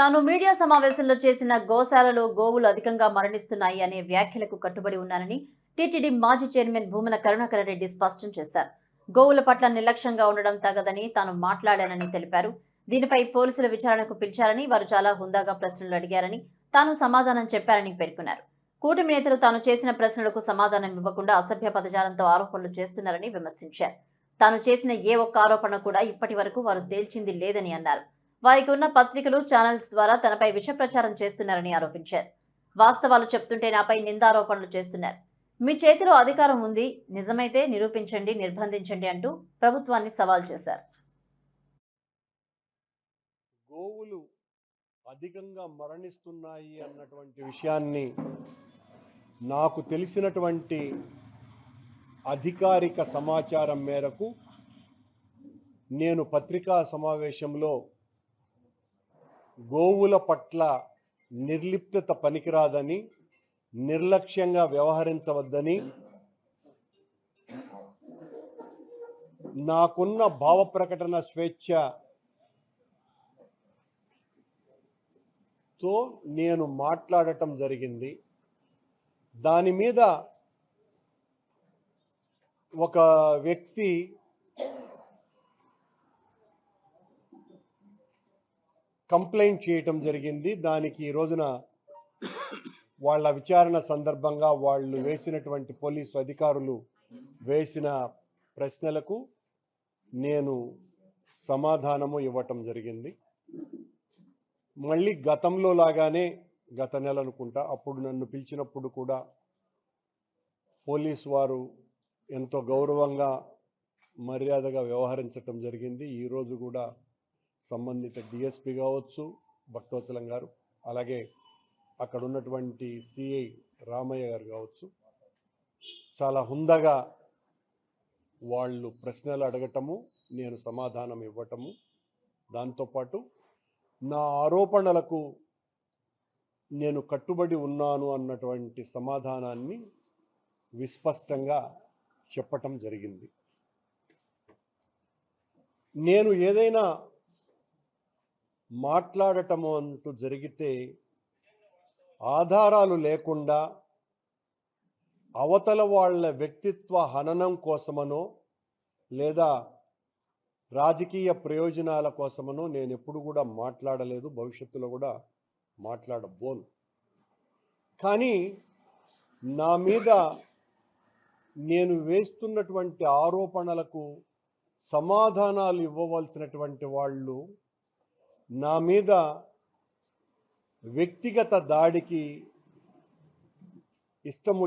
తాను మీడియా సమావేశంలో చేసిన గోశాలలో గోవులు అధికంగా మరణిస్తున్నాయి అనే వ్యాఖ్యలకు కట్టుబడి ఉన్నానని టీటీడీ మాజీ చైర్మన్ భూమన కరుణాకర్ రెడ్డి స్పష్టం చేశారు. గోవుల పట్ల నిర్లక్ష్యంగా ఉండడం తగదని తాను మాట్లాడానని తెలిపారు. దీనిపై పోలీసుల విచారణకు పిలిచారని వారు చాలా హుందాగా ప్రశ్నలు అడిగారని తాను సమాధానం చెప్పారని పేర్కొన్నారు. కూటమి నేతలు తాను చేసిన ప్రశ్నలకు సమాధానం ఇవ్వకుండా అసభ్య పదజాలంతో ఆరోపణలు చేస్తున్నారని విమర్శించారు. తాను చేసిన ఏ ఒక్క ఆరోపణ కూడా ఇప్పటి వరకు వారు తేల్చింది లేదని అన్నారు. వారికి ఉన్న పత్రికలు ఛానల్స్ ద్వారా తనపై విష ప్రచారం చేస్తున్నారని ఆరోపించారు. వాస్తవాలు చెప్తుంటే నాపై నిందారోపణలు చేస్తున్నారు. మీ చేతిలో అధికారం ఉంది నిజమైతే నిరూపించండి నిర్బంధించండి అంటూ ప్రభుత్వాన్ని సవాల్ చేశారు. గోవులు అధికంగా మరణిస్తున్నాయి అన్నటువంటి విషయాన్ని నాకు తెలిసినటువంటి అధికారిక సమాచారం మేరకు నేను పత్రికా సమావేశంలో గోవుల పట్ల నిర్లిప్తత పనికిరాదని నిర్లక్ష్యంగా వ్యవహరించవద్దని నాకున్న భావ ప్రకటన స్వేచ్ఛ తో నేను మాట్లాడటం జరిగింది. దాని మీద ఒక వ్యక్తి కంప్లైంట్ చేయటం జరిగింది. దానికి ఈ రోజున వాళ్ళ విచారణ సందర్భంగా వాళ్ళు వేసినటువంటి పోలీసు అధికారులు వేసిన ప్రశ్నలకు నేను సమాధానము ఇవ్వటం జరిగింది. మళ్ళీ గతంలో లాగానే గత నెల అనుకుంటా అప్పుడు నన్ను పిలిచినప్పుడు కూడా పోలీస్ వారు ఎంతో గౌరవంగా మర్యాదగా వ్యవహరించటం జరిగింది. ఈరోజు కూడా సంబంధిత డిఎస్పి కావచ్చు భక్తవత్సలం గారు అలాగే అక్కడ ఉన్నటువంటి సిఐ రామయ్య గారు కావచ్చు. చాలా హుందగా వాళ్ళు ప్రశ్నలు అడగటము నేను సమాధానం ఇవ్వటము. దాంతోపాటు నా ఆరోపణలకు నేను కట్టుబడి ఉన్నాను అన్నటువంటి సమాధానాన్ని విస్పష్టంగా చెప్పటం జరిగింది. నేను ఏదైనా మాట్లాడటము అంటూ జరిగితే ఆధారాలు లేకుండా అవతల వాళ్ళ వ్యక్తిత్వ హననం కోసమనో లేదా రాజకీయ ప్రయోజనాల కోసమనో నేను ఎప్పుడు కూడా మాట్లాడలేదు భవిష్యత్తులో కూడా మాట్లాడబోను. కానీ నా మీద నేను వేస్తున్నటువంటి ఆరోపణలకు సమాధానాలు ఇవ్వవలసినటువంటి వాళ్ళు నా మీద వ్యక్తిగత దాడికి ఇష్టము